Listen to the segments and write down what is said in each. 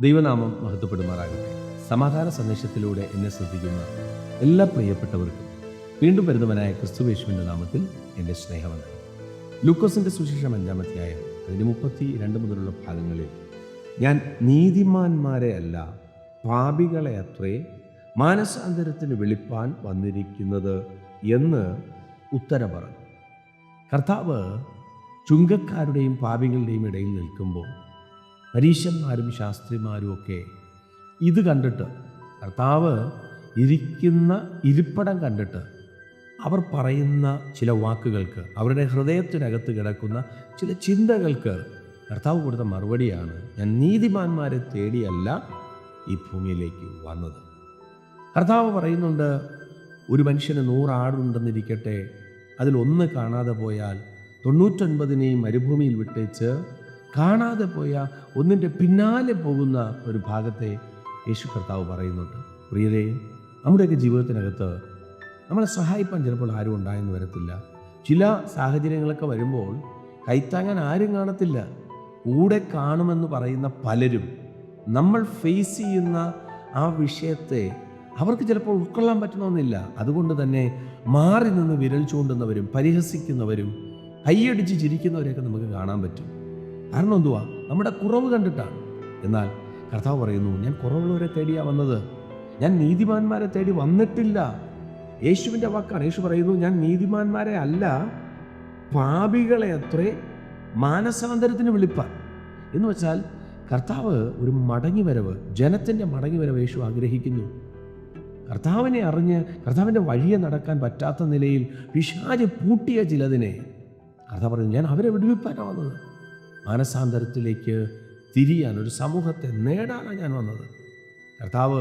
ദൈവനാമം മഹത്വപ്പെടുമാറാകട്ടെ. സമാധാന സന്ദേശത്തിലൂടെ എന്നെ ശ്രദ്ധിക്കുന്ന എല്ലാ പ്രിയപ്പെട്ടവർക്കും വീണ്ടും വരുന്നവനായ ക്രിസ്തുവേശുവിന്റെ നാമത്തിൽ എന്റെ സ്നേഹവന്ദനം. ലൂക്കോസിന്റെ സുശേഷം അഞ്ചാമത്തെയായ അതിന് മുപ്പത്തി രണ്ട് മുതലുള്ള ഭാഗങ്ങളിൽ ഞാൻ നീതിമാന്മാരെ അല്ല പാപികളെ അത്രേ മാനസാന്തരത്തിന് വിളിപ്പാൻ വന്നിരിക്കുന്നത് എന്ന് ഉത്തരം പറഞ്ഞു. കർത്താവ് ചുങ്കക്കാരുടെയും പാപികളുടെയും ഇടയിൽ നിൽക്കുമ്പോൾ പരീശന്മാരും ശാസ്ത്രിമാരും ഒക്കെ ഇത് കണ്ടിട്ട് കർത്താവ് ഇരിക്കുന്ന ഇരിപ്പിടം കണ്ടിട്ട് അവർ പറയുന്ന ചില വാക്കുകൾക്ക് അവരുടെ ഹൃദയത്തിനകത്ത് കിടക്കുന്ന ചില ചിന്തകൾക്ക് കർത്താവ് കൊടുത്ത മറുപടിയാണ് ഞാൻ നീതിമാന്മാരെ തേടിയല്ല ഈ ഭൂമിയിലേക്ക് വന്നത്. കർത്താവ് പറയുന്നുണ്ട് ഒരു മനുഷ്യന് നൂറാടുണ്ടെന്നിരിക്കട്ടെ ഒന്ന് കാണാതെ പോയാൽ തൊണ്ണൂറ്റൊൻപതിനെയും മരുഭൂമിയിൽ വിട്ടേച്ച് കാണാതെ പോയ ഒന്നിന്റെ പിന്നാലെ പോകുന്ന ഒരു ഭാഗത്തെ യേശു കർത്താവ് പറയുന്നുണ്ട്. പ്രിയരെ നമ്മുടെയൊക്കെ ജീവിതത്തിനകത്ത് നമ്മളെ സഹായിപ്പാൻ ചിലപ്പോൾ ആരും ഉണ്ടായെന്ന് വരത്തില്ല. ചില സാഹചര്യങ്ങളൊക്കെ വരുമ്പോൾ കൈത്താങ്ങാൻ ആരും കാണത്തില്ല. കൂടെ കാണുമെന്ന് പറയുന്ന പലരും നമ്മൾ ഫേസ് ചെയ്യുന്ന ആ വിഷയത്തെ അവർക്ക് ചിലപ്പോൾ ഉൾക്കൊള്ളാൻ പറ്റണമെന്നില്ല അതുകൊണ്ട് തന്നെ മാറി നിന്ന് വിരൽ ചൂണ്ടുന്നവരും പരിഹസിക്കുന്നവരും കൈയടിച്ച് ചിരിക്കുന്നവരെയൊക്കെ നമുക്ക് കാണാൻ പറ്റും. കാരണം എന്തുവാ നമ്മുടെ കുറവ് കണ്ടിട്ടാണ് എന്നാൽ കർത്താവ് പറയുന്നു ഞാൻ കുറവുള്ളവരെ തേടിയാ വന്നത്. ഞാൻ നീതിമാന്മാരെ തേടി വന്നിട്ടില്ല. യേശുവിന്റെ വാക്കാണ്. യേശു പറയുന്നു ഞാൻ നീതിമാന്മാരെ അല്ല പാപികളെ അത്രേ മാനസാന്തരത്തിന് വിളിപ്പാൻ. എന്ന് വെച്ചാൽ കർത്താവ് ഒരു മടങ്ങി വരവ് ജനത്തിന്റെ മടങ്ങി വരവ് യേശു ആഗ്രഹിക്കുന്നു. കർത്താവിനെ അറിഞ്ഞ് കർത്താവിന്റെ വഴിയെ നടക്കാൻ പറ്റാത്ത നിലയിൽ പിശാജ് പൂട്ടിയ ചിലതിനെ കർത്താവ് പറയുന്നു ഞാൻ അവരെ വിടുവിപ്പാനാണ് വന്നത്. മാനസാന്തരത്തിലേക്ക് തിരിയാൻ ഒരു സമൂഹത്തെ നേടാനാണ് ഞാൻ വന്നത്. കർത്താവ്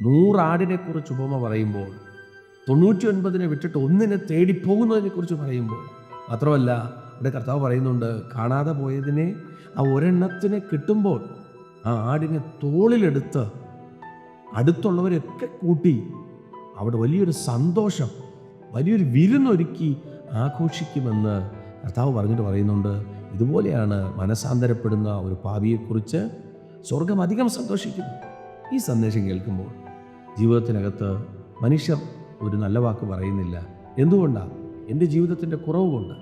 നൂറാടിനെക്കുറിച്ച് ഉപമ പറയുമ്പോൾ തൊണ്ണൂറ്റി ഒൻപതിനെ വിട്ടിട്ട് ഒന്നിനെ തേടി പോകുന്നതിനെക്കുറിച്ച് പറയുമ്പോൾ മാത്രമല്ല ഇവിടെ കർത്താവ് പറയുന്നുണ്ട് കാണാതെ പോയതിനെ ആ ഒരെണ്ണത്തിനെ കിട്ടുമ്പോൾ ആ ആടിനെ തോളിലെടുത്ത് അടുത്തുള്ളവരെയൊക്കെ കൂട്ടി അവിടെ വലിയൊരു സന്തോഷം വലിയൊരു വിരുന്നൊരുക്കി ആഘോഷിക്കുമെന്ന് കർത്താവ് പറഞ്ഞിട്ട് പറയുന്നുണ്ട്. ഇതുപോലെയാണ് മനസാന്തരപ്പെടുന്ന ഒരു പാപിയെക്കുറിച്ച് സ്വർഗം അധികം സന്തോഷിക്കുന്നു. ഈ സന്ദേശം കേൾക്കുമ്പോൾ ജീവിതത്തിനകത്ത് മനുഷ്യർ ഒരു നല്ല വാക്ക് പറയുന്നില്ല. എന്തുകൊണ്ടാണ് എന്റെ ജീവിതത്തിന്റെ കുറവ് കൊണ്ട്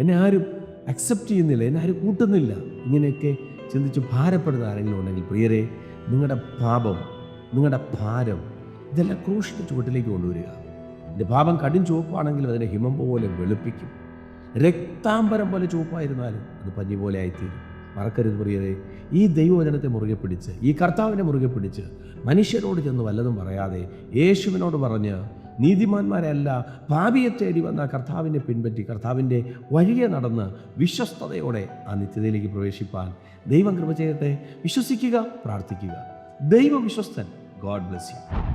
എന്നെ ആരും അക്സെപ്റ്റ് ചെയ്യുന്നില്ല എന്നെ ആരും കൂട്ടുന്നില്ല. ഇങ്ങനെയൊക്കെ ചിന്തിച്ച് ഭാരപ്പെടുന്ന ആരെങ്കിലും ഉണ്ടെങ്കിൽ പ്രിയരെ നിങ്ങളുടെ പാപം നിങ്ങളുടെ ഭാരം ഇതെല്ലാം ക്രൂശിന്റെ ചുവട്ടിലേക്ക് കൊണ്ടുവരിക. എന്റെ പാപം കടും ചുവപ്പാണെങ്കിലും അതിനെ ഹിമം പോലെ വെളുപ്പിക്കും. രക്താംബരം പോലെ ചുവപ്പായിരുന്നാലും അത് പഞ്ഞി പോലെ ആയിത്തീരും. മറക്കരുത് പ്രിയരെ. ഈ ദൈവവചനത്തെ മുറുകെ പിടിച്ച് ഈ കർത്താവിനെ മുറുകെ പിടിച്ച് മനുഷ്യരോട് ചെന്ന് വല്ലതും പറയാതെ യേശുവിനോട് പറഞ്ഞ് നീതിമാന്മാരല്ല പാപിയെ തേടി വന്ന കർത്താവിനെ പിൻപറ്റി കർത്താവിന്റെ വഴിയെ നടന്ന് വിശ്വസ്തയോടെ ആ നിത്യതയിലേക്ക് പ്രവേശിപ്പാൻ ദൈവം കൃപ ചെയ്യട്ടെ. വിശ്വസിക്കുക പ്രാർത്ഥിക്കുക. ദൈവ വിശ്വസ്തൻ ഗോഡ് ബ്ലെസ് യു.